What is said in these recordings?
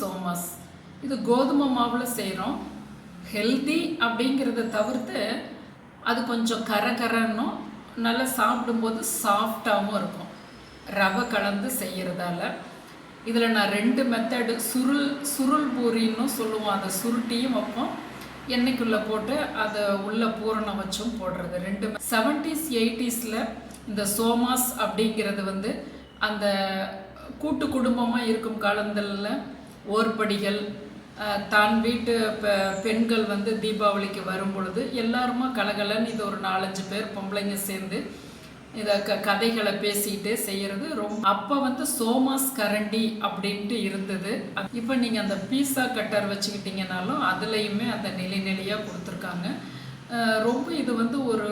சோமாஸ். இது கோதுமை மாவில் செய்கிறோம் ஹெல்தி அப்படிங்கிறத தவிர்த்து அது கொஞ்சம் கர கரன்னும் நல்லா சாப்பிடும்போது சாஃப்டாகவும் இருக்கும். ரவை கலந்து செய்கிறதால இதில் நான் ரெண்டு மெத்தடு சுருள் சுருள் பூரின்னு சொல்லுவோம். அந்த சுருட்டியும் வைப்போம். எண்ணெய்க்குள்ளே போட்டு அதை உள்ள பூரணம் வச்சும் போடுறது. ரெண்டு செவன்டீஸ் எயிட்டிஸில் இந்த சோமாஸ் அப்படிங்கிறது வந்து அந்த கூட்டு குடும்பமாக இருக்கும் காலங்களில் ஓர்படிகள் தான் வீட்டு பெண்கள் வந்து தீபாவளிக்கு வரும் பொழுது எல்லாருமா கலகலன்னு இது ஒரு நாலஞ்சு பேர் பொம்பளைங்க சேர்ந்து இதை க கதைகளை பேசிக்கிட்டே செய்கிறது ரொம்ப அப்போ வந்து சோமாஸ் கரண்டி அப்படின்ட்டு இருந்தது. இப்போ நீங்கள் அந்த பீஸா கட்டர் வச்சுக்கிட்டிங்கனாலும் அதுலேயுமே அந்த நிலை நிலையாக கொடுத்துருக்காங்க. ரொம்ப இது வந்து ஒரு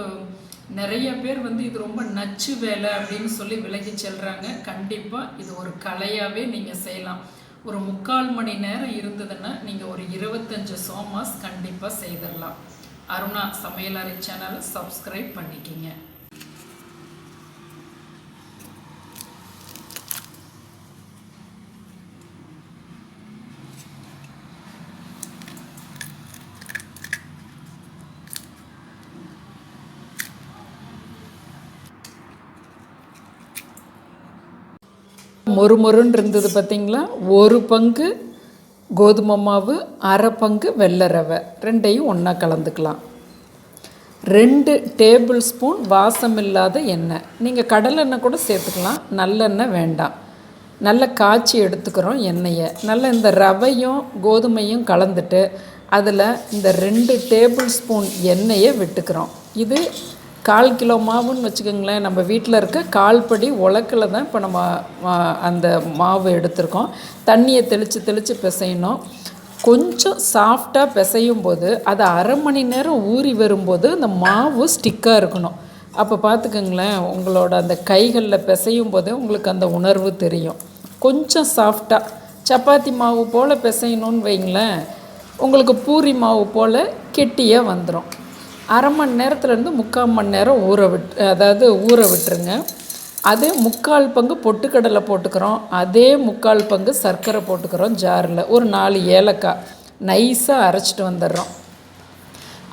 நிறைய பேர் வந்து இது ரொம்ப நச்சு வேலை அப்படின்னு சொல்லி விலகி செல்கிறாங்க கண்டிப்பாக இது ஒரு கலையாகவே நீங்கள் செய்யலாம். ஒரு முக்கால் மணி நேரம் இருந்ததுன்னா நீங்கள் ஒரு இருபத்தஞ்சு சோமாஸ் கண்டிப்பாக செய்திடலாம். அருணா சமையலறை சேனலை சப்ஸ்கிரைப் பண்ணிக்கிங்க. மொறுமொறுன்னு இருந்தது பார்த்தீங்களா ஒரு பங்கு கோதுமை மாவு அரை பங்கு வெள்ளை ரவை. ரெண்டையும் ஒன்றா கலந்துக்கலாம். ரெண்டு டேபிள் ஸ்பூன் வாசம் இல்லாத எண்ணெய். நீங்கள் கடலெண்ணெய் கூட சேர்த்துக்கலாம். நல்லெண்ணெய் வேண்டாம். நல்லா காய்ச்சி எடுத்துக்கிறோம் எண்ணெயை. நல்லா இந்த ரவையும் கோதுமையும் கலந்துட்டு அதில் இந்த ரெண்டு டேபிள் ஸ்பூன் எண்ணெயை விட்டுக்கிறோம். இது கால் கிலோ மாவுன்னு வச்சுக்கோங்களேன் நம்ம வீட்டில் இருக்க கால் படி உலக்கில் தான் இப்போ நம்ம அந்த மாவு எடுத்திருக்கோம். தண்ணியை தெளித்து தெளித்து பிசையணும். கொஞ்சம் சாஃப்டாக பிசையும் போது அது அரை மணி நேரம் ஊறி வரும்போது அந்த மாவு ஸ்டிக்காக இருக்கணும். அப்போ பார்த்துக்கோங்களேன் உங்களோட அந்த கைகளில் பிசையும் போது உங்களுக்கு அந்த உணர்வு தெரியும். கொஞ்சம் சாஃப்டாக சப்பாத்தி மாவு போல் பிசையணும்னு வைங்களேன் உங்களுக்கு பூரி மாவு போல் கெட்டியாக வந்துடும் அரை மணி நேரத்துலேருந்து முக்கால் மணி நேரம் ஊற விட் அதாவது ஊற விட்டுருங்க. அதே முக்கால் பங்கு பொட்டுக்கடலை போட்டுக்கிறோம். அதே முக்கால் பங்கு சர்க்கரை போட்டுக்கிறோம் ஜாரில். ஒரு நாலு ஏலக்காய் நைஸாக அரைச்சிட்டு வந்துடுறோம்.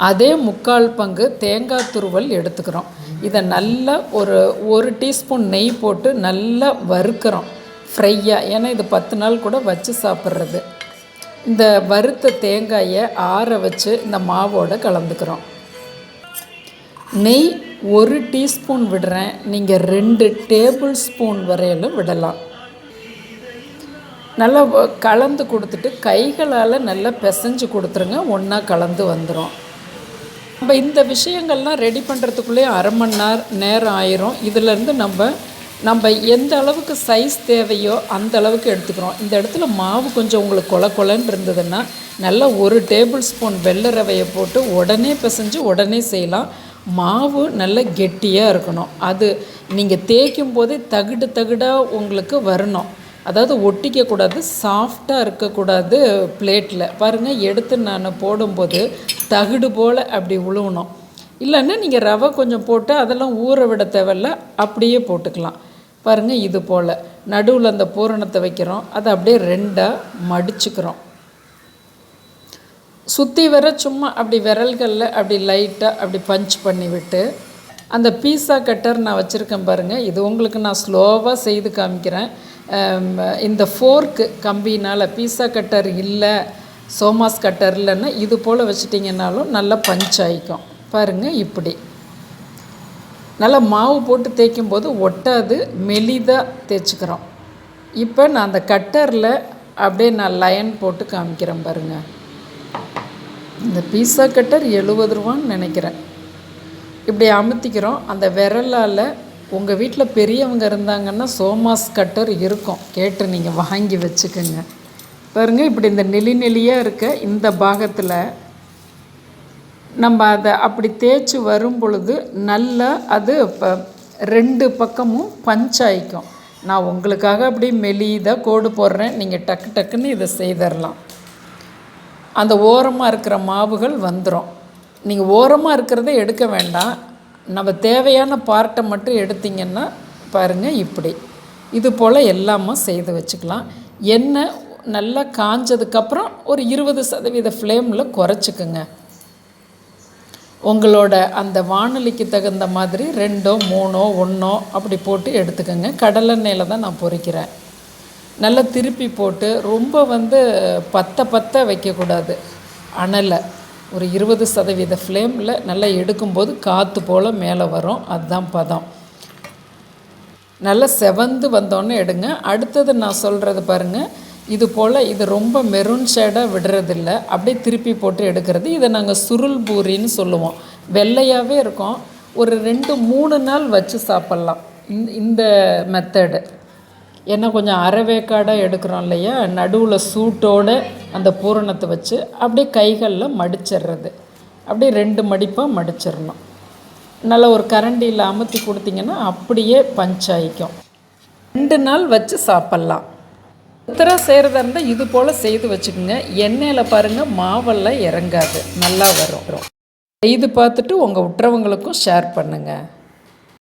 அதே முக்கால் பங்கு தேங்காய் துருவல் எடுத்துக்கிறோம். இதை நல்லா ஒரு ஒரு டீஸ்பூன் நெய் போட்டு நல்லா வறுக்கிறோம். ஃப்ரையாக ஏன்னா இது பத்து நாள் கூட வச்சு சாப்பிட்றது. இந்த வறுத்த தேங்காயை ஆற வச்சு இந்த மாவோட கலந்துக்கிறோம். நெய் ஒரு டீஸ்பூன் விடுறேன். நீங்கள் ரெண்டு டேபிள் ஸ்பூன் வரையிலும் விடலாம். நல்லா கலந்து கொடுத்துட்டு கைகளால் நல்லா பிசைஞ்சு கொடுத்துருங்க. ஒன்றா கலந்து வந்துடும் நம்ம இந்த விஷயங்கள்லாம் ரெடி பண்ணுறதுக்குள்ளே அரை மணி நேரம் நேரம் ஆயிரும். இதிலேருந்து நம்ம நம்ம எந்த அளவுக்கு சைஸ் தேவையோ அந்த அளவுக்கு எடுத்துக்கிறோம். இந்த இடத்துல மாவு கொஞ்சம் உங்களுக்கு கொல கொலன்னு இருந்ததுன்னா நல்லா ஒரு டேபிள் ஸ்பூன் வெள்ளை ரவையை போட்டு உடனே பிசைஞ்சு உடனே செய்யலாம். மாவு நல்ல கெட்டியாக இருக்கணும். அது நீங்கள் தேய்க்கும் போதே தகுடு தகுடாக உங்களுக்கு வரணும். அதாவது ஒட்டிக்கக்கூடாது சாஃப்டாக இருக்கக்கூடாது பிளேட்டில் பாருங்கள் எடுத்து நான் போடும்போது தகுடு போல் அப்படி உழுவணும். இல்லைன்னா நீங்கள் ரவை கொஞ்சம் போட்டு அதெல்லாம் ஊற விட தேவையில்ல அப்படியே போட்டுக்கலாம். பாருங்கள் இது போல். நடுவில் அந்த பூரணத்தை வைக்கிறோம். அதை அப்படியே ரெண்டாக மடிச்சுக்கிறோம். சுற்றி வர சும்மா அப்படி விரல்களில் அப்படி லைட்டாக அப்படி பஞ்ச் பண்ணிவிட்டு அந்த பீஸா கட்டர் நான் வச்சுருக்கேன் பாருங்கள் இது உங்களுக்கு நான் ஸ்லோவாக செய்து காமிக்கிறேன். இந்த ஃபோர்க்கு கம்பினால் பீஸா கட்டர் இல்லை சோமாஸ் கட்டர் இல்லைன்னா இது போல் வச்சுட்டிங்கன்னாலும் நல்லா பஞ்ச் ஆகிக்கும் பாருங்கள் இப்படி. நல்லா மாவு போட்டு தேய்க்கும் போது ஒட்டாது மெலிதாக தேய்ச்சிக்கிறோம். இப்போ நான் அந்த கட்டரில் அப்படியே நான் லைன் போட்டு காமிக்கிறேன் பாருங்கள் இந்த பீஸா கட்டர் எழுபது ரூபான்னு நினைக்கிறேன். இப்படி அமுத்திக்கிறோம். அந்த விரலால் உங்கள் வீட்டில் பெரியவங்க இருந்தாங்கன்னா சோமாஸ் கட்டர் இருக்கும். கேட்டு நீங்கள் வாங்கி வச்சுக்கோங்க. பாருங்கள் இப்படி இந்த நெளி நெளியாக இருக்க இந்த பாகத்தில் நம்ம அதை அப்படி தேய்ச்சி வரும் பொழுது நல்லா அது இப்போ ரெண்டு பக்கமும் பஞ்சாயிக்கும் நான் உங்களுக்காக அப்படி மெலிதாக கோடு போடுறேன். நீங்கள் டக்கு டக்குன்னு இதை செய்திடலாம் அந்த ஓரமாக இருக்கிற மாவுகள் வந்துடும் நீங்கள் ஓரமாக இருக்கிறத எடுக்க வேண்டாம். நம்ம தேவையான பார்ட்டை மட்டும் எடுத்தீங்கன்னா பாருங்கள் இப்படி. இது போல் எல்லாமே செய்து வச்சுக்கலாம். எண்ணெய் நல்லா காஞ்சதுக்கப்புறம் ஒரு இருபது சதவீத ஃப்ளேமில் குறைச்சிக்குங்க. உங்களோட அந்த வானொலிக்கு தகுந்த மாதிரி ரெண்டோ மூணோ ஒன்றோ அப்படி போட்டு எடுத்துக்கோங்க. கடலெண்ணெயில் தான் நான் பொறிக்கிறேன். நல்லா திருப்பி போட்டு ரொம்ப வந்து பத்த பத்த வைக்கக்கூடாது. அனலை. ஒரு இருபது சதவீத ஃப்ளேமில் நல்லா எடுக்கும்போது காற்று போல் மேலே வரும். அதுதான் பதம். நல்லா செவந்து வந்தோன்னே எடுங்க. அடுத்தது நான் சொல்கிறது பாருங்கள் இது போல் இது ரொம்ப மெரூன் ஷேடாக விடுறதில்ல. அப்படியே திருப்பி போட்டு எடுக்கிறது. இதை நாங்கள் சுருள் பூரின்னு சொல்லுவோம். வெள்ளையாகவே இருக்கும். ஒரு ரெண்டு மூணு நாள் வச்சு சாப்பிட்லாம். இந்த இந்த மெத்தடு ஏன்னா கொஞ்சம் அரைவேக்காடாக எடுக்கிறோம் இல்லையா? நடுவில் சூட்டோடு அந்த பூரணத்தை வச்சு அப்படியே கைகளில் மடிச்சிடுறது அப்படியே ரெண்டு மடிப்பாக மடிச்சிடணும் நல்லா ஒரு கரண்டியில் அமுத்தி கொடுத்தீங்கன்னா அப்படியே பஞ்சாயிக்கும் ரெண்டு நாள் வச்சு சாப்பிட்லாம். உத்தரா செய்கிறதா இருந்தால் இது போல் செய்து வச்சுக்கோங்க. எண்ணெயில் பாருங்கள் மாவெல்லாம் இறங்காது. நல்லா வரும். செய்து பார்த்துட்டு உங்கள் உற்றவங்களுக்கும் ஷேர் பண்ணுங்கள்